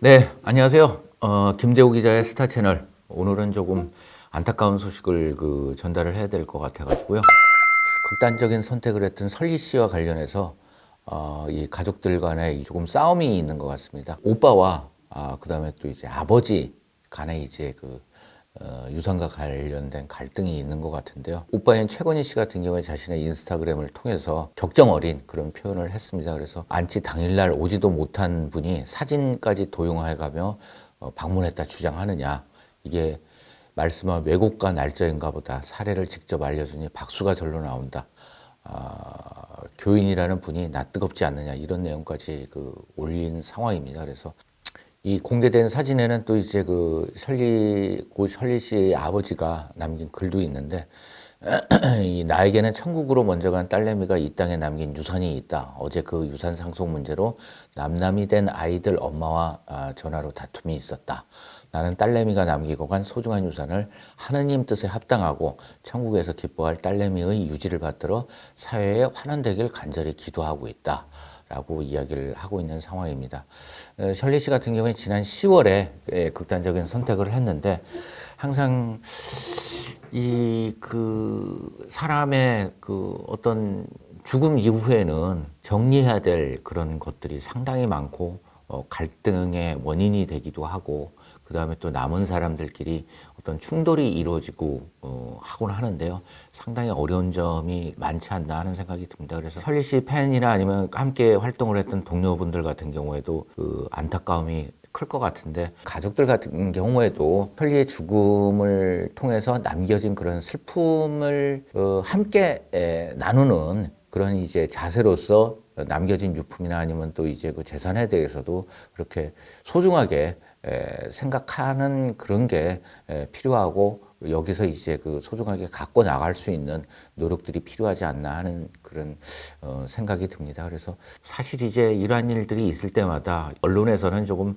네, 안녕하세요. 어, 김대호 기자의 스타 채널. 오늘은 조금 안타까운 소식을 그 전달을 해야 될 것 같아가지고요. 극단적인 선택을 했던 설리 씨와 관련해서 어, 이 가족들 간에 이 조금 싸움이 있는 것 같습니다. 오빠와 아, 그다음에 또 이제 아버지 간에 이제 그 어, 유산과 관련된 갈등이 있는 것 같은데요. 오빠인 최건희 씨 같은 경우에 자신의 인스타그램을 통해서 격정 어린 그런 표현을 했습니다. 그래서 안치 당일날 오지도 못한 분이 사진까지 도용해가며 어, 방문했다 주장하느냐. 이게 말씀한 왜곡과 날짜인가 보다 사례를 직접 알려주니 박수가 절로 나온다. 아, 교인이라는 분이 나 뜨겁지 않느냐 이런 내용까지 그 올린 상황입니다. 그래서 이 공개된 사진에는 또 이제 그 설리 고 설리 씨의 아버지가 남긴 글도 있는데 이 나에게는 천국으로 먼저 간 딸내미가 이 땅에 남긴 유산이 있다. 어제 그 유산 상속 문제로 남남이 된 아이들 엄마와 아, 전화로 다툼이 있었다. 나는 딸내미가 남기고 간 소중한 유산을 하느님 뜻에 합당하고 천국에서 기뻐할 딸내미의 유지를 받들어 사회에 환원되길 간절히 기도하고 있다. 라고 이야기를 하고 있는 상황입니다. 어, 셜리 씨 같은 경우에 지난 10월에 예, 극단적인 선택을 했는데 항상 이 그 사람의 그 어떤 죽음 이후에는 정리해야 될 그런 것들이 상당히 많고 어, 갈등의 원인이 되기도 하고 그 다음에 또 남은 사람들끼리 어떤 충돌이 이루어지고 어, 하곤 하는데요. 상당히 어려운 점이 많지 않나 하는 생각이 듭니다. 그래서 설리 씨 팬이나 아니면 함께 활동을 했던 동료분들 같은 경우에도 그 안타까움이 클 것 같은데 가족들 같은 경우에도 설리의 죽음을 통해서 남겨진 그런 슬픔을 어, 함께 에, 나누는 그런 이제 자세로서 남겨진 유품이나 아니면 또 이제 그 재산에 대해서도 그렇게 소중하게 에, 생각하는 그런 게 에, 필요하고 여기서 이제 그 소중하게 갖고 나갈 수 있는 노력들이 필요하지 않나 하는 그런 어, 생각이 듭니다. 그래서 사실 이제 이러한 일들이 있을 때마다 언론에서는 조금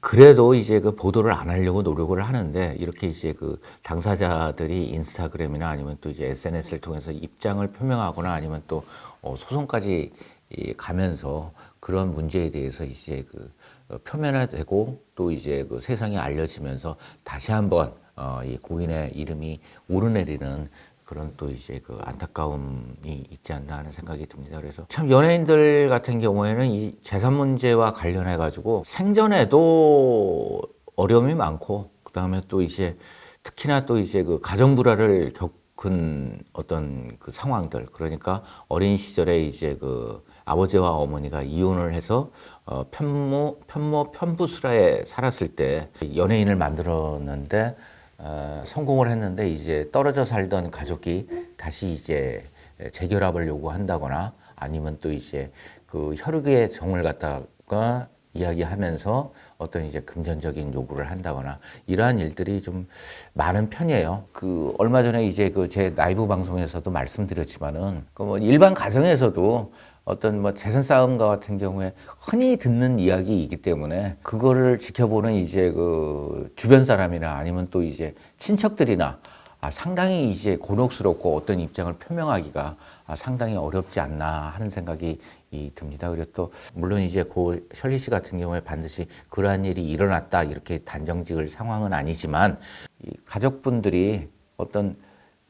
그래도 이제 그 보도를 안 하려고 노력을 하는데 이렇게 이제 그 당사자들이 인스타그램이나 아니면 또 이제 SNS를 통해서 입장을 표명하거나 아니면 또 어, 소송까지 이 가면서 그런 문제에 대해서 이제 그 어, 표면화되고 또 이제 그 세상에 알려지면서 다시 한번 어, 이 고인의 이름이 오르내리는 그런 또 이제 그 안타까움이 있지 않나 하는 생각이 듭니다. 그래서 참 연예인들 같은 경우에는 이 재산 문제와 관련해 가지고 생전에도 어려움이 많고 그 다음에 또 이제 특히나 또 이제 그 가정 불화를 겪은 어떤 그 상황들 그러니까 어린 시절에 이제 그 아버지와 어머니가 이혼을 해서 어, 편모 편모 편부수라에 살았을 때 연예인을 만들었는데 어, 성공을 했는데 이제 떨어져 살던 가족이 다시 이제 재결합을 요구한다거나 아니면 또 이제 그 혈육의 정을 갖다가 이야기하면서 어떤 이제 금전적인 요구를 한다거나 이러한 일들이 좀 많은 편이에요. 그 얼마 전에 이제 그 제 라이브 방송에서도 말씀드렸지만은 그 뭐 일반 가정에서도 어떤 뭐 재산 싸움과 같은 경우에 흔히 듣는 이야기이기 때문에 그거를 지켜보는 이제 그 주변 사람이나 아니면 또 이제 친척들이나 아, 상당히 이제 곤혹스럽고 어떤 입장을 표명하기가 아, 상당히 어렵지 않나 하는 생각이 이, 듭니다. 그리고 또 물론 이제 고 셜리 씨 같은 경우에 반드시 그러한 일이 일어났다 이렇게 단정지을 상황은 아니지만 이 가족분들이 어떤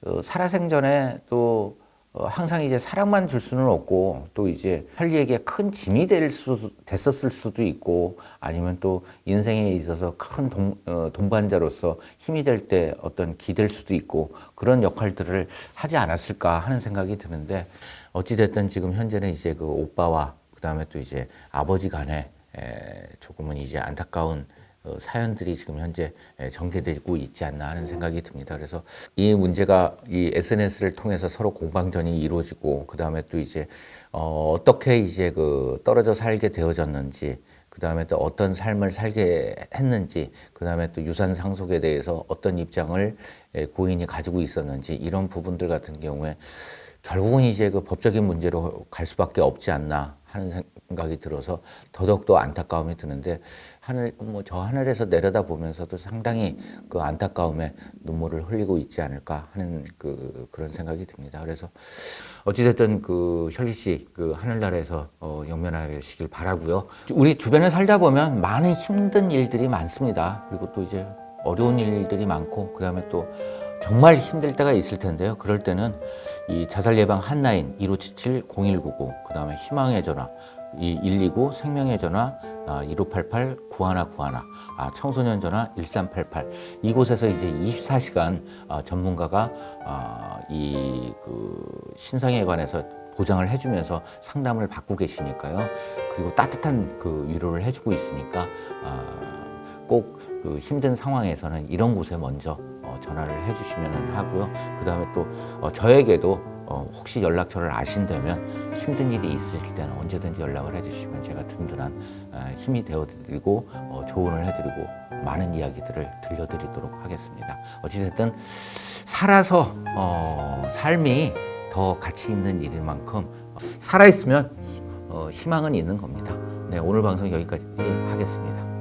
어, 살아생전에 또 어, 항상 이제 사랑만 줄 수는 없고 또 이제 셜리에게 큰 짐이 될 수, 됐었을 수도 있고 아니면 또 인생에 있어서 큰 동, 어, 동반자로서 힘이 될 때 어떤 기댈 수도 있고 그런 역할들을 하지 않았을까 하는 생각이 드는데 어찌됐든 지금 현재는 이제 그 오빠와 그 다음에 또 이제 아버지 간에 에, 조금은 이제 안타까운 어, 사연들이 지금 현재 에, 전개되고 있지 않나 하는 생각이 듭니다. 그래서 이 문제가 이 SNS를 통해서 서로 공방전이 이루어지고 그 다음에 또 이제 어, 어떻게 이제 그 떨어져 살게 되어졌는지 그 다음에 또 어떤 삶을 살게 했는지 그 다음에 또 유산 상속에 대해서 어떤 입장을 에, 고인이 가지고 있었는지 이런 부분들 같은 경우에 결국은 이제 그 법적인 문제로 갈 수밖에 없지 않나 하는 생각이 들어서 더더욱더 안타까움이 드는데 하늘 뭐 저 하늘에서 내려다 보면서도 상당히 그 안타까움에 눈물을 흘리고 있지 않을까 하는 그 그런 생각이 듭니다. 그래서 어찌됐든 그 셜리 씨그 하늘나라에서 어, 영면하시길 바라고요. 우리 주변에 살다 보면 많은 힘든 일들이 많습니다. 그리고 또 이제 어려운 일들이 많고 그다음에 또 정말 힘들 때가 있을 텐데요. 그럴 때는 이 자살 예방 한라인 1577 0199 그다음에 희망의 전화 이 129 생명의 전화 아, 1588 9191 아, 청소년 전화 1388 이곳에서 이제 24시간 아, 전문가가 아, 이그 신상에 관해서 보장을 해주면서 상담을 받고 계시니까요. 그리고 따뜻한 그 위로를 해주고 있으니까 아, 꼭그 힘든 상황에서는 이런 곳에 먼저 어, 전화를 해주시면 하고요. 그 다음에 또 어, 저에게도 어, 혹시 연락처를 아신다면 힘든 일이 있으실 때는 언제든지 연락을 해주시면 제가 든든한 어, 힘이 되어드리고 어, 조언을 해드리고 많은 이야기들을 들려드리도록 하겠습니다. 어찌됐든 살아서 어, 삶이 더 가치 있는 일인 만큼 어, 살아있으면 어, 희망은 있는 겁니다. 네, 오늘 방송 여기까지 하겠습니다.